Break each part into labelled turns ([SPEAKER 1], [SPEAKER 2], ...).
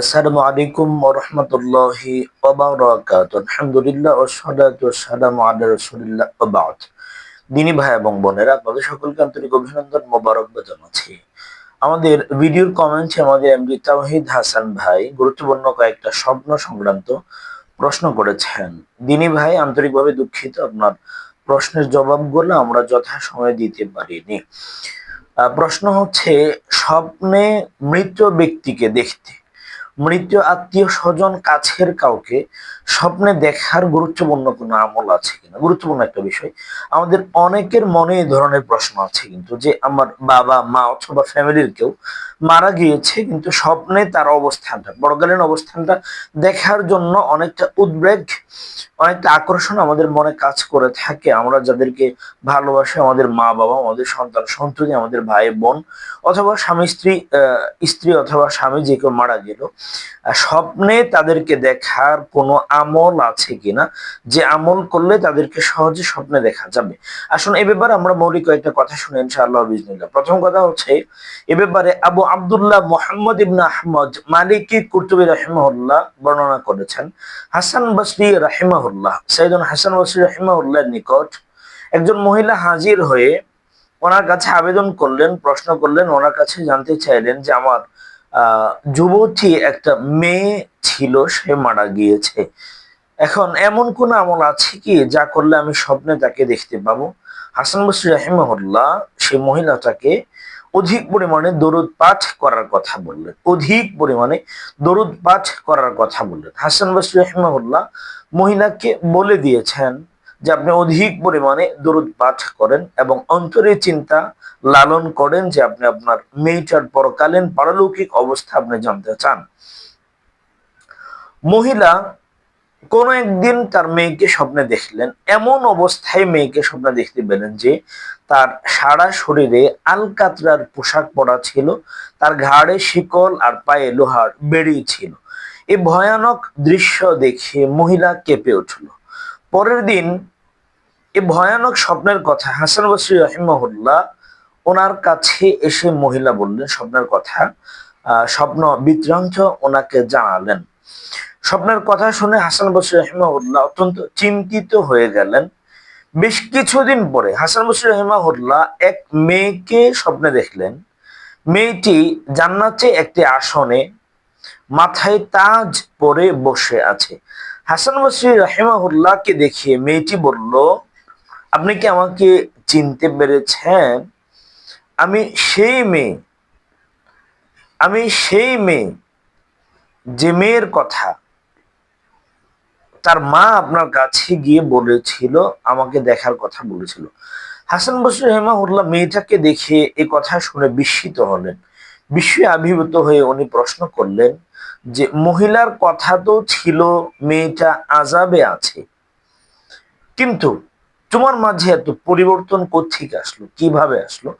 [SPEAKER 1] আসসালামু আলাইকুম ওরহমতুল্লাহি ওবারাকাত আলহামদুলিল্লাহ আলা রাসূলিল্লাহ দিনী ভাই এবং বোনেরা, আপনাদের সকলকে আন্তরিক অভিনন্দন মোবারকবাদ জানাচ্ছি। আমাদের ভিডিওর কমেন্টে আমাদের এমডি তাওহিদ হাসান ভাই গুরুত্বপূর্ণ কয়েকটা স্বপ্ন সংক্রান্ত প্রশ্ন করেছেন। দিনী ভাই, আন্তরিকভাবে দুঃখিত আপনার প্রশ্নের জবাবগুলো আমরা যথাসময়ে দিতে পারিনি। প্রশ্ন হচ্ছে, স্বপ্নে মৃত ব্যক্তিকে দেখতে মৃত আত্মীয় স্বজন কাছের কাউকে স্বপ্নে দেখার গুরুত্বপূর্ণ কোনো আমল আছে কিনা? গুরুত্বপূর্ণ একটা বিষয়। আমাদের অনেকের মনে এই ধরনের প্রশ্ন আছে কিন্তু যে আমার বাবা, মা অথবা ফ্যামিলির কেউ মারা গিয়েছে কিন্তু স্বপ্নে তার অবস্থানটা বড়কালীন অবস্থানটা দেখার জন্য অনেকটা উদ্বেগ অনেকটা আকর্ষণ আমাদের মনে কাজ করে থাকে। আমরা যাদেরকে ভালোবাসি, আমাদের মা বাবা, আমাদের সন্তান, সন্ততি, আমাদের ভাই, বোন অথবা স্বামী, স্ত্রী স্ত্রী অথবা স্বামী যে কেউ মারা গেল স্বপ্নে তাদেরকে দেখার কোনো আমল আছে কিনা? যে আমল করলে তাদেরকে সহজে স্বপ্নে দেখা যাবে। আসুন, এ ব্যাপারে আমরা মৌলিক কয়েকটা কথা শুনে ইনশাআল্লাহ বিজনিল্লাহ প্রথম কথা হচ্ছে, এ ব্যাপারে আবু আব্দুল্লাহ মোহাম্মদ ইবনা আহমদ মালিকি কুর্তুবী রাহিমাহুল্লাহ বর্ণনা করেছেন। হাসান বসরি রাহিমাহুল্লাহ। সৈয়দন হাসান বসরি রাহিমাহুল্লাহর নিকট একজন মহিলা হাজির হয়ে ওনার কাছে আবেদন করলেন, প্রশ্ন করলেন, ওনার কাছে জানতে চাইলেন যে আমার যুবতী একটা মেয়ে ছিল, সে মারা গিয়েছে। এখন এমন কোন আমল আছে কি যা করলে আমি স্বপ্নে তাকে দেখতে পাবো? হাসান বসরি রাহিমাহুল্লাহ সে মহিলাটাকে অধিক পরিমাণে দরুদ পাঠ করার কথা বললেন। অধিক পরিমাণে দরুদ পাঠ করার কথা বললেন। হাসান বসরি রাহিমাহুল্লাহ মহিলাকে বলে দিয়েছেন যে আপনি অধিক পরিমাণে দরুদ পাঠ করেন এবং অন্তরে চিন্তা লালন করেন যে আপনি আপনার মেয়েটার পরকালীন পারলৌকিক অবস্থা আপনি জানতে চান। মহিলা কোনো একদিন তার মেয়েকে স্বপ্নে দেখলেন এমন অবস্থায় মেয়েকে স্বপ্নে দেখতে পেলেন যে তার সারা শরীরে আলকাতরার পোশাক পরা ছিল তার ঘাড়ে শিকল আর পায়ে লোহার বেড়ি ছিল। এই ভয়ানক দৃশ্য দেখে মহিলা কেঁপে উঠল। পরের দিন এই ভয়ানক স্বপ্নের কথা হাসান বসরি রহিমহুল্লাহ ওনার কাছে এসে মহিলা বললেন স্বপ্নের কথা আহ, স্বপ্ন বিত্রাংশ ওনাকে জানালেন। স্বপ্নের কথা শুনে হাসান বসরি রহিমাহুল্লাহ অত্যন্ত চিন্তিত হয়ে গেলেন। বেশ কিছুদিন পরে হাসান বসরি রহিমাহুল্লাহ এক মেয়েকে স্বপ্নে দেখলেন। মেয়েটি জান্নাতে একটি আসনে মাথায় তাজ পরে বসে আছে। হাসান বসরি রাহিমাহুল্লাহকে দেখিয়ে মেয়েটি বলল, আপনি কি আমাকে চিনতে পেরেছেন? আমি সেই মেয়ে, আমি সেই মেয়ে, যে মেয়ের কথা তার মা আপনার কাছে গিয়ে বলেছিল, আমাকে দেখার কথা বলেছিল। হাসান বসরি রহিমাহুল্লাহ মেয়েটাকে দেখে এই কথা শুনে বিস্মিত হলেন। বিস্ময়ে আবির্ভূত হয়ে উনি প্রশ্ন করলেন যে, মহিলার কথা তো ছিল, মেয়েটা আজাবে আছে। কিন্তু তোমার মাঝে এত পরিবর্তন কোথেকে আসলো? কীভাবে আসলো?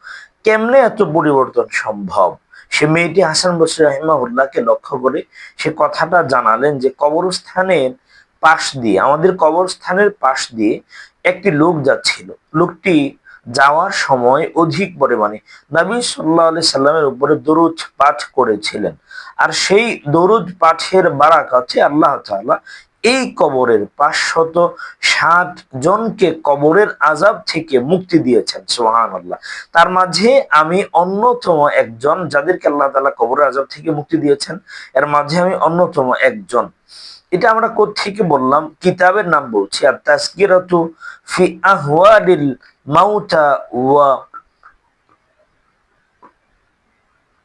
[SPEAKER 1] কেমনে এত পরিবর্তন সম্ভব? সে মেয়েটি হাসান বসির রাহিমাহুল্লাহকে লক্ষ্য করে সে কথাটা জানালেন যে, কবরস্থানের পাশ দিয়ে, আমাদের কবরস্থানের পাশ দিয়ে একটি লোক যাচ্ছিল। লোকটি যাওয়ার সময় অধিক পরিমাণে নবী সাল্লাহ আলি সাল্লামের উপরে দরুদ পাঠ করেছিলেন। আর সেই দরুদ পাঠের বারাকাতে আল্লাহ তাআলা এই কবরের পাঁচশত ষাট জনকে কবরের আজাব থেকে মুক্তি দিয়েছেন সোহান আল্লাহ তার মাঝে আমি অন্যতম একজন যাদেরকে আল্লাহ তাআলা কবরের আজাব থেকে মুক্তি দিয়েছেন, এর মাঝে আমি অন্যতম একজন। এটা আমরা কোত্থেকে বললাম? কিতাবের নাম বলছি আর তাসকিরাতু ফি আহওয়ালিল মাউতা ওয়া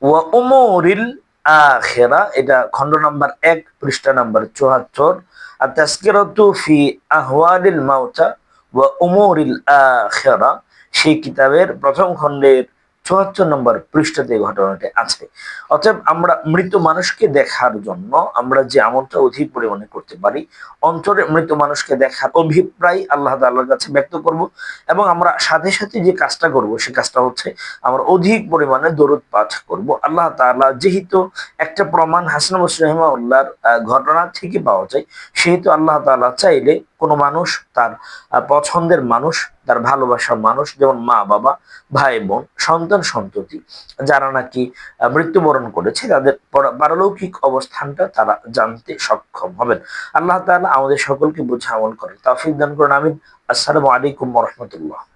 [SPEAKER 1] ওয়া উমুরিল আখেরা, এটা খণ্ড নাম্বার এক, পৃষ্ঠা নাম্বার চুয়াত্তর। আর তাস্কিরতু ফি আহওয়ালিল মাউতা ওয়া উমুরিল আখেরা, সেই কিতাবের প্রথম খণ্ডের চুয়াত্তর নম্বর পৃষ্ঠাতে ঘটনাটি আছে। অতএব আমরা মৃত মানুষকে দেখার জন্য আমরা যে আমলটা অধিক পরিমাণে করতে পারি, অন্তরে মৃত মানুষকে দেখার অভিপ্রায় আল্লাহ তাআলার কাছে ব্যক্ত করব এবং আমরা সাথে সাথে যে কাজটা করব, সে কাজটা হচ্ছে আমরা অধিক পরিমাণে দরুদ পাঠ করব। আল্লাহ তাআলা যেহেতু একটা প্রমাণ হাসান বসর রহিমাউল্লাহর ঘটনা থেকে পাওয়া যায়, সেহেতু আল্লাহ তাআলা চাইলে কোনো মানুষ, তার পছন্দের মানুষ, তার ভালোবাসার মানুষ, যেমন মা, বাবা, ভাই, বোন, সন্তান, সন্ততি, যারা নাকি মৃত্যুবরণ করেছে, তাদের পারলৌকিক অবস্থানটা তারা জানতে সক্ষম হবেন। আল্লাহ তালা আমাদের সকলকে বুঝে আমল করেন তাফিক দান করেন, আমিন। আসসালামু আলাইকুম রহমতুল্লাহ।